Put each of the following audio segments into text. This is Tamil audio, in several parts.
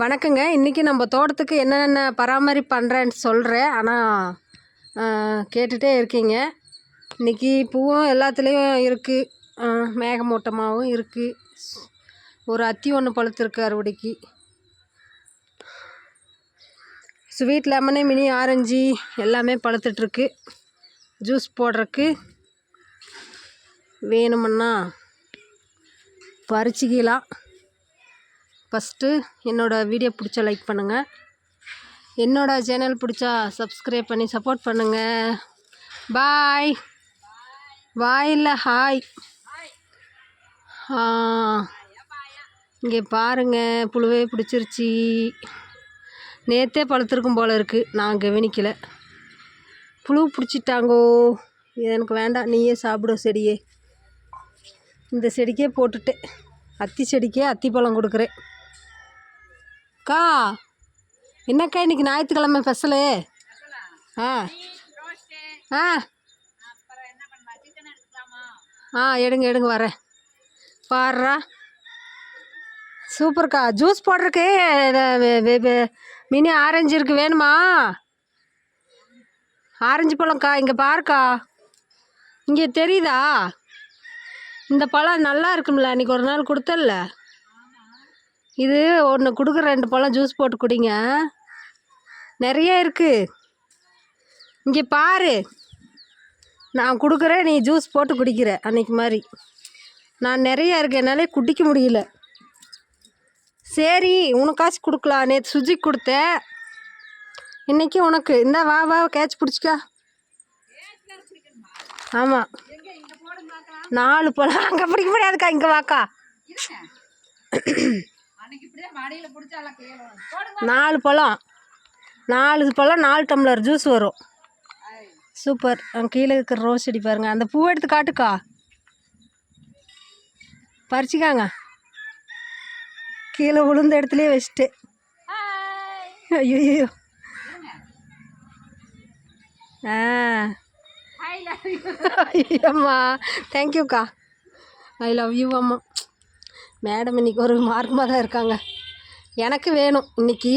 வணக்கங்க. இன்றைக்கி நம்ம தோட்டத்துக்கு என்னென்ன பராமரிப்பு பண்ணுறேன்னு சொல்கிறேன் ஆனால் கேட்டுகிட்டே இருக்கீங்க. இன்றைக்கி பூவும் எல்லாத்துலேயும் இருக்குது மேகமூட்டமாகவும் இருக்குது ஒரு அத்தி ஒன்று பழுத்திருக்கு அறுவடைக்கு ஸ்வீட் லெமனு மினி ஆரஞ்சு எல்லாமே பழுத்துட்ருக்கு. ஜூஸ் போடுறக்கு வேணுமுன்னா பறிச்சிக்கலாம். ஃபஸ்ட்டு என்னோடய வீடியோ பிடிச்சா லைக் பண்ணுங்கள் என்னோடய சேனல் பிடிச்சா சப்ஸ்கிரைப் பண்ணி சப்போர்ட் பண்ணுங்கள் பாய். வாயில் ஹாய். இங்கே பாருங்கள் புழுவே பிடிச்சிருச்சி. நேற்றே பழுத்திருக்கும் போல் இருக்குது நான் கவனிக்கலை. புழு பிடிச்சிட்டாங்கோ. இது எனக்கு வேண்டாம். நீயே சாப்பிடும் செடியே. இந்த செடிக்கே போட்டுட்டேன். அத்தி செடிக்கே அத்தி பழம் கொடுக்குறேன். அக்கா என்னக்கா இன்னைக்கு ஞாயிற்றுக்கிழமை ஸ்பெஷலு ஆ. ஆ. ஆ எடுங்க எடுங்க வரேன். பாடுறா சூப்பர்க்கா ஜூஸ் போடுறக்கு மினி ஆரஞ்சு இருக்குது வேணுமா? ஆரஞ்சு பழம்க்கா. இங்கே பாருக்கா. இங்கே தெரியுதா? இந்த பழம் நல்லா இருக்கும்ல. அன்றைக்கி ஒரு நாள் கொடுத்தல்ல. இது ஒன்று கொடுக்குற ரெண்டு பழம் ஜூஸ் போட்டு குடிங்க. நிறைய இருக்குது இங்கே பாரு. நான் கொடுக்குறேன் நீ ஜூஸ் போட்டு குடிக்கிற அன்னைக்கு மாதிரி. நான் நிறைய இருக்கு என்னால் குடிக்க முடியல. சரி உனக்காச்சும் கொடுக்கலாம். நேற்று சுஜி கொடுத்தேன். இன்றைக்கி உனக்கு. இந்த வா வா கேட்ச் பிடிச்சிக்கா. ஆமாம் நாலு பழம். அங்கே பிடிக்க முடியாதுக்கா இங்கே வாக்கா. நாலு பழம். நாலு பழம் நாலு டம்ளர் ஜூஸ் வரும். சூப்பர் கீழே இருக்கிற ரோஸ் செடி பாருங்கள் அந்த பூ எடுத்து காட்டுக்கா. பறிச்சிக்காங்க. கீழே விழுந்த இடத்துலையே வச்சுட்டு. ஐயோ ஆ. ஐயம்மா. தேங்க்யூக்கா ஐ லவ் யூ அம்மா. மேடம் இன்றைக்கி ஒரு மார்க்கமாக தான் இருக்காங்க. எனக்கு வேணும். இன்றைக்கி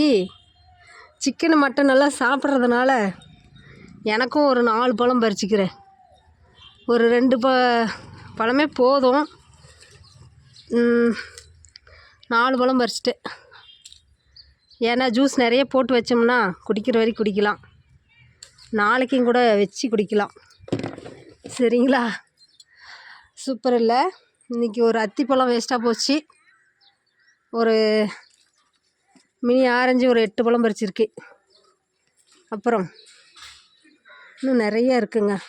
சிக்கனு மட்டன் நல்லா சாப்பிட்றதுனால எனக்கும் ஒரு நாலு பழம் பறிச்சிக்கிறேன். ஒரு ரெண்டு ப பழமே போதும். நாலு பழம் பறிச்சிட்டேன். ஏன்னா ஜூஸ் நிறைய போட்டு வச்சோம்னா குடிக்கிற வரைக்கும் குடிக்கலாம். நாளைக்கும் கூட வச்சு குடிக்கலாம். சரிங்களா? சூப்பர் இல்லை. இன்றைக்கி ஒரு அத்திப்பழம் வேஸ்ட்டாக போச்சு. ஒரு மினி ஆரஞ்சு ஒரு எட்டு பழம் பறிச்சிருக்கு. அப்புறம் இன்னும் நிறைய இருக்குங்க.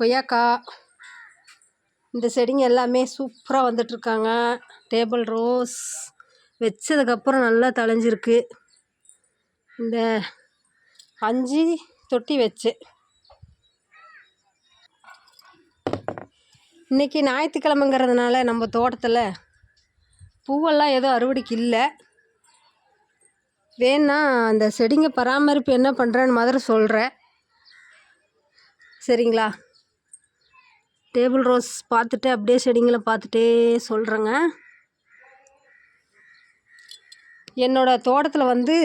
கொய்யாக்காய் இந்த செடிங்க எல்லாமே சூப்பராக வந்துட்டுருக்காங்க. டேபிள் ரோஸ் வச்சதுக்கப்புறம் நல்லா தழைஞ்சிருக்கு. இந்த அஞ்சு தொட்டி வச்சு இன்றைக்கி ஞாயிற்றுக்கிழமைங்கிறதுனால நம்ம தோட்டத்தில் பூவெல்லாம் எதுவும் அறுவடைக்கு இல்லை. வேணா அந்த செடிங்க பராமரிப்பு என்ன பண்ணுறேன்னு மாதிரி சொல்கிறேன் சரிங்களா? டேபிள் ரோஸ் பார்த்துட்டு அப்படியே செடிங்களை பார்த்துட்டே சொல்கிறேங்க என்னோடய தோட்டத்தில் வந்து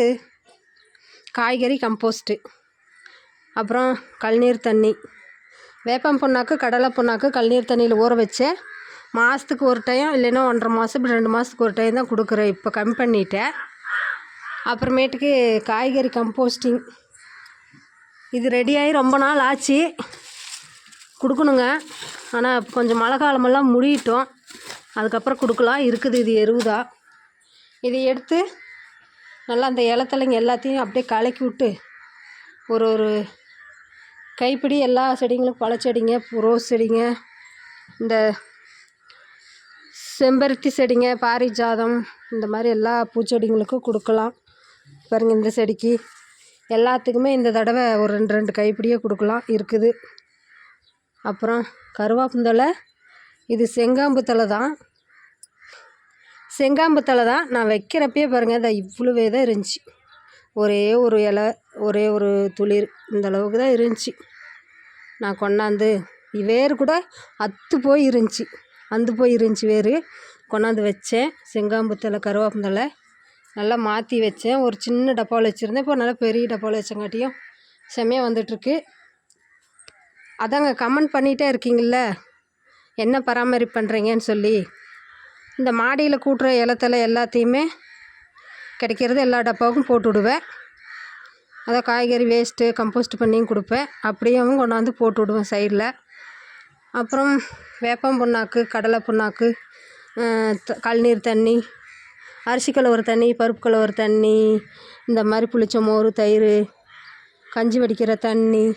காய்கறி கம்போஸ்ட்டு அப்புறம் கழுநீர் தண்ணி. வேப்பம் புண்ணாக்கு கடலை புண்ணாக்கு கல்நீர் தண்ணியில் ஊற வச்சு மாதத்துக்கு ஒரு டைம் இல்லைன்னா ஒன்றரை மாதம் இப்படி ரெண்டு மாதத்துக்கு ஒரு டைம் தான் கொடுக்குறேன். இப்போ கம்மி பண்ணிட்டேன். அப்புறமேட்டுக்கு காய்கறி கம்போஸ்டிங் இது ரெடியாகி ரொம்ப நாள் ஆச்சு. கொடுக்கணுங்க. ஆனால் கொஞ்சம் மழை காலமெல்லாம் முடியட்டும். அதுக்கப்புறம் கொடுக்கலாம். இருக்குது இது எருவுதா. இதை எடுத்து நல்லா அந்த இலத்தலைங்க எல்லாத்தையும் அப்படியே கலக்கி விட்டு ஒரு ஒரு கைப்பிடி எல்லா செடிங்களும் பழச்செடிங்க ரோஸ் செடிங்க இந்த செம்பருத்தி செடிங்க பாரிஜாதம் இந்த மாதிரி எல்லா பூச்செடிங்களுக்கும் கொடுக்கலாம். பாருங்கள் இந்த செடிக்கு. எல்லாத்துக்குமே இந்த தடவை ஒரு ரெண்டு ரெண்டு கைப்பிடியே கொடுக்கலாம் இருக்குது. அப்புறம் கருவாப்புந்தலை இது செங்காம்பு தலை தான். செங்காம்பு தலை தான். நான் வைக்கிறப்பே பாருங்கள் இதை இவ்வளோவே தான் இருந்துச்சு. ஒரே ஒரு இலை ஒரே ஒரு துளிர் இந்த அளவுக்கு தான் இருந்துச்சு. நான் கொண்டாந்து வேர் கூட அத்து போய் இருந்துச்சு. அந்து போய் இருந்துச்சு வேர் கொண்டாந்து வச்சேன். செங்காம்புத்தலை கருவேப்பந்தலை நல்லா மாற்றி வச்சேன். ஒரு சின்ன டப்பாவில் வச்சுருந்தேன். இப்போ நல்லா பெரிய டப்பாவில் வச்சங்காட்டியும் செம்மையாக வந்துட்டுருக்கு. அதாங்க கமெண்ட் பண்ணிகிட்டே இருக்கீங்கள என்ன பராமரிப்பு பண்ணுறீங்கன்னு சொல்லி. இந்த மாடியில் கூட்டுற இலத்தலை எல்லாத்தையுமே கிடைக்கிறது எல்லா டப்பாவுக்கும் போட்டு விடுவேன். அதை காய்கறி வேஸ்ட்டு கம்போஸ்ட் பண்ணியும் கொடுப்பேன். அப்படியும் கொண்டாந்து போட்டு விடுவேன் சைடில் அப்புறம் வேப்பம் புண்ணாக்கு கடலை புண்ணாக்கு த- கழுநீர் தண்ணி அரிசி கழுவுற தண்ணி பருப்பு கழுவுற தண்ணி இந்த மாதிரி புளிச்ச மோர் தயிர் கஞ்சி வடிக்கிற தண்ணி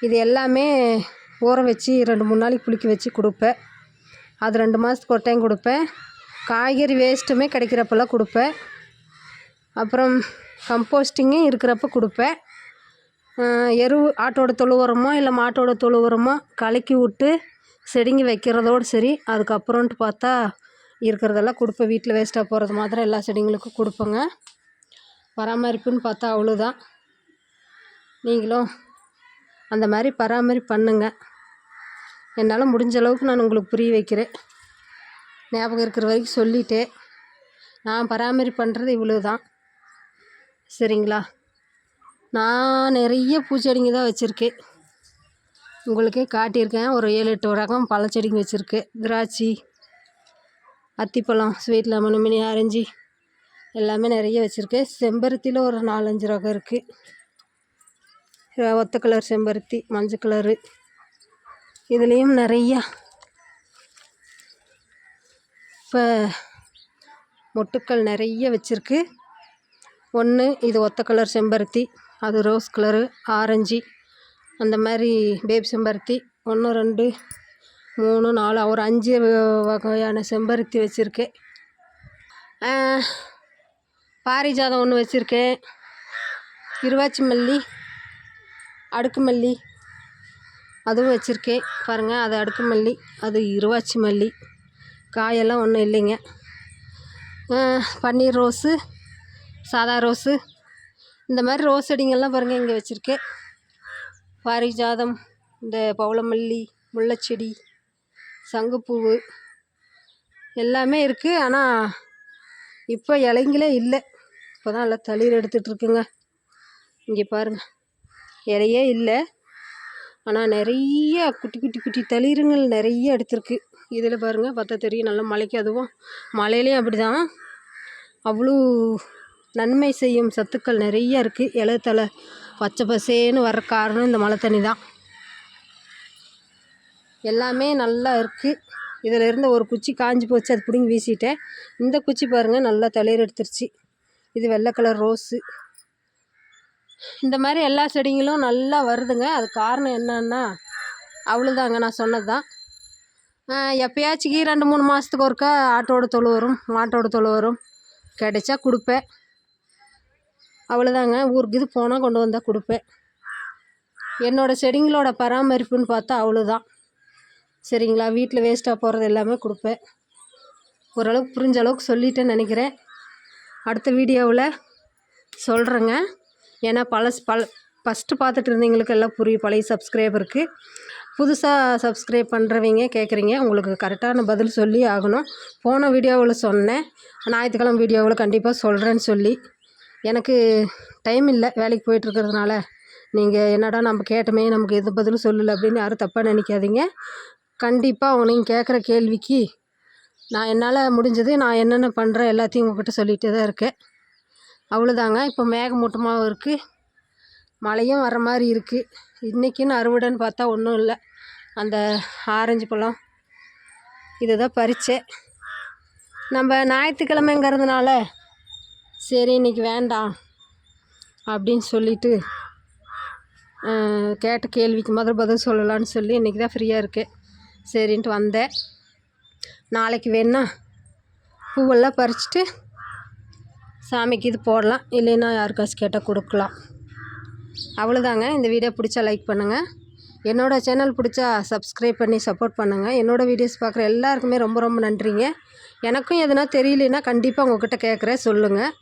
இது எல்லாமே ஊற வச்சு ரெண்டு மூணு நாளைக்கு புளிக்க வச்சு கொடுப்பேன். அது ரெண்டு மாதத்துக்கு ஒரு டைம் கொடுப்பேன். காய்கறி வேஸ்ட்டுமே கிடைக்கிறப்பெல்லாம் கொடுப்பேன். அப்புறம் கம்போஸ்டிங்கும் இருக்கிறப்ப கொடுப்பேன். எரு ஆட்டோட தொழு உரமோ இல்லை மாட்டோட தொழு உரமோ கலக்கி விட்டு செடிங்க வைக்கிறதோடு சரி அதுக்கப்புறம்ட்டு பார்த்தா இருக்கிறதெல்லாம் கொடுப்பேன். வீட்டில் வேஸ்ட்டாக போகிறது மாத்திரம் எல்லா செடிங்களுக்கும் கொடுப்பேங்க. பராமரிப்புன்னு பார்த்தா அவ்வளோதான். நீங்களும் அந்த மாதிரி பராமரிப்பு பண்ணுங்க. என்னால் முடிஞ்ச அளவுக்கு நான் உங்களுக்கு புரிய வைக்கிறேன். ஞாபகம் இருக்கிற வரைக்கும் சொல்லிட்டேன். நான் பராமரிப்பு பண்ணுறது இவ்வளோ தான் சரிங்களா? நான் நிறைய பூச்செடிங்க தான் வச்சுருக்கேன் உங்களுக்கே காட்டியிருக்கேன். ஒரு ஏழு எட்டு ரகம் பழச்செடிங்க வச்சுருக்கேன் திராட்சை அத்திப்பழம் ஸ்வீட் லெமன் மினி ஆரஞ்சு எல்லாமே நிறைய வச்சுருக்கேன் செம்பருத்தியில் ஒரு நாலஞ்சு ரகம் இருக்குது ஒத்த கலர் செம்பருத்தி மஞ்சள் கலரு. இதுலேயும் நிறையா. இப்போ மொட்டுக்கள் நிறைய வச்சுருக்கு. ஒன்று இது ஒத்த கலர் செம்பருத்தி அது ரோஸ் கலரு ஆரஞ்சு அந்த மாதிரி பேபி செம்பருத்தி. ஒன்று ரெண்டு மூணு நாலு ஒரு அஞ்சு வகையான செம்பருத்தி வச்சுருக்கேன். பாரிஜாதம் ஒன்று வச்சுருக்கேன். இருவாச்சி மல்லி அடுக்கு மல்லி அதுவும் வச்சுருக்கேன். பாருங்கள் அது அடுக்கு மல்லி அது இருவாச்சி மல்லி. காயெல்லாம் ஒன்றும் இல்லைங்க. பன்னீர் ரோஸு சாதா ரோஸு. இந்த மாதிரி ரோஸ் செடிங்கள்லாம் பாருங்கள் இங்கே வச்சுருக்கேன் பாரிஜாதம் இந்த பவளமல்லி முல்லைச்செடி சங்குப்பூவு எல்லாமே இருக்குது ஆனால் இப்போ இலைங்களே இல்லை. இப்போ தான் எல்லாம் தளிர் எடுத்துகிட்ருக்குங்க இங்கே பாருங்கள் இலையே இல்லை. ஆனால் நிறைய குட்டி குட்டி குட்டி தளிருங்கள் நிறைய எடுத்திருக்கு. இதில் பாருங்கள் பார்த்தா தெரியும் நல்லா மழைக்கு அதுவும். மழையிலையும் அப்படி தான் அவ்வளோ நன்மை செய்யும் சத்துக்கள் நிறைய இருக்குது இலை பச்சை பசேன்னு வர காரணம் இந்த மழை தண்ணி தான். எல்லாமே நல்லா இருக்குது இதில் இருந்த ஒரு குச்சி காஞ்சி போச்சு அது பிடுங்கி வீசிட்டேன். இந்த குச்சி பாருங்கள் நல்லா தளிர் எடுத்துருச்சு. இது வெள்ளை கலர் ரோஸு. இந்த மாதிரி எல்லா செடிங்களும் நல்லா வருதுங்க. அது காரணம் என்னன்னா அவ்வளோதாங்க நான் சொன்னது தான். எப்பயாச்சும் ரெண்டு மூணு மாதத்துக்கு ஒருக்கா ஆட்டோட தொழு வரும் மாட்டோட தொழு வரும். கிடைச்சா கொடுப்பேன். அவ்வளோதாங்க ஊருக்கு இது போனால் கொண்டு வந்தால் கொடுப்பேன். என்னோடய செடிங்களோட பராமரிப்புன்னு பார்த்தா அவ்வளோதான் சரிங்களா? வீட்டில் வேஸ்ட்டாக போகிறது எல்லாமே கொடுப்பேன். ஓரளவுக்கு புரிஞ்ச அளவுக்கு சொல்லிட்டேன்னு நினைக்கிறேன். அடுத்த வீடியோவில் சொல்கிறேங்க ஏன்னா பழசு பல ஃபஸ்ட்டு பார்த்துட்டு இருந்தவங்களுக்கு எல்லாம் புரியும் பழைய சப்ஸ்கிரைபருக்கு புதுசாக சப்ஸ்கிரைப் பண்ணுறவங்க கேட்குறீங்க உங்களுக்கு கரெக்டான பதில் சொல்லி ஆகணும். போன வீடியோவில் சொன்னேன். ஞாயிற்றுக்கிழமை வீடியோவில் கண்டிப்பாக சொல்கிறேன்னு சொல்லி. எனக்கு டைம் இல்லை வேலைக்கு போயிட்டுருக்கிறதுனால. நீங்கள் என்னடா நம்ம கேட்டோமே நமக்கு எது பதிலும் சொல்லலை அப்படின்னு யாரும் தப்பாக நினைக்காதீங்க. கண்டிப்பாக அவங்க நீங்கள் கேட்குற கேள்விக்கு நான் என்னால் முடிஞ்சது நான் என்னென்ன பண்ணுறேன் எல்லாத்தையும் உங்ககிட்ட சொல்லிகிட்டே தான் இருக்கேன். அவ்வளோதாங்க இப்போ மேகமூட்டமாகவும் இருக்குது மழையும் வர மாதிரி இருக்குது இன்றைக்கின்னு அறுவடைன்னு பார்த்தா ஒன்றும் இல்லை. அந்த ஆரஞ்சு பழம். இதை தான் பறித்தேன் நம்ம ஞாயிற்றுக்கிழமைங்கிறதுனால சரி இன்றைக்கி வேண்டாம் அப்படின்னு சொல்லிட்டு கேட்ட கேள்விக்கு முதல் பதில் சொல்லலான்னு சொல்லி இன்றைக்கி தான் ஃப்ரீயாக இருக்கேன். சரின்ட்டு வந்தேன். நாளைக்கு வேணா பூவெல்லாம் பறிச்சுட்டு சாமிக்கு இது போடலாம். இல்லைன்னா யாருக்காச்சும் கேட்டால் கொடுக்கலாம். அவ்வளோதாங்க. இந்த வீடியோ பிடிச்சா லைக் பண்ணுங்கள் என்னோடய சேனல் பிடிச்சா சப்ஸ்கிரைப் பண்ணி சப்போர்ட் பண்ணுங்கள் என்னோடய வீடியோஸ் பார்க்குற எல்லாருக்குமே ரொம்ப ரொம்ப நன்றிங்க. எனக்கும் எதுனா தெரியலனா கண்டிப்பாக உங்ககிட்ட கேட்குறேன். சொல்லுங்கள்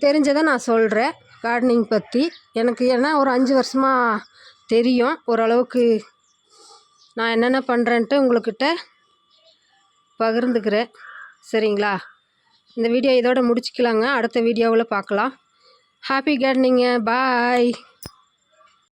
தெரிஞ்சதை நான் சொல்கிறேன் கார்டனிங் பற்றி எனக்கு ஏன்னா ஒரு அஞ்சு வருஷமாக தெரியும். ஓரளவுக்கு நான் என்னென்ன பண்ணுறேன்ட்டு உங்கள்கிட்ட பகிர்ந்துக்கிறேன். சரிங்களா? இந்த வீடியோ இதோட முடிச்சுக்கலாங்க. அடுத்த வீடியோவில் பார்க்கலாம். ஹாப்பி கார்டனிங்க பாய்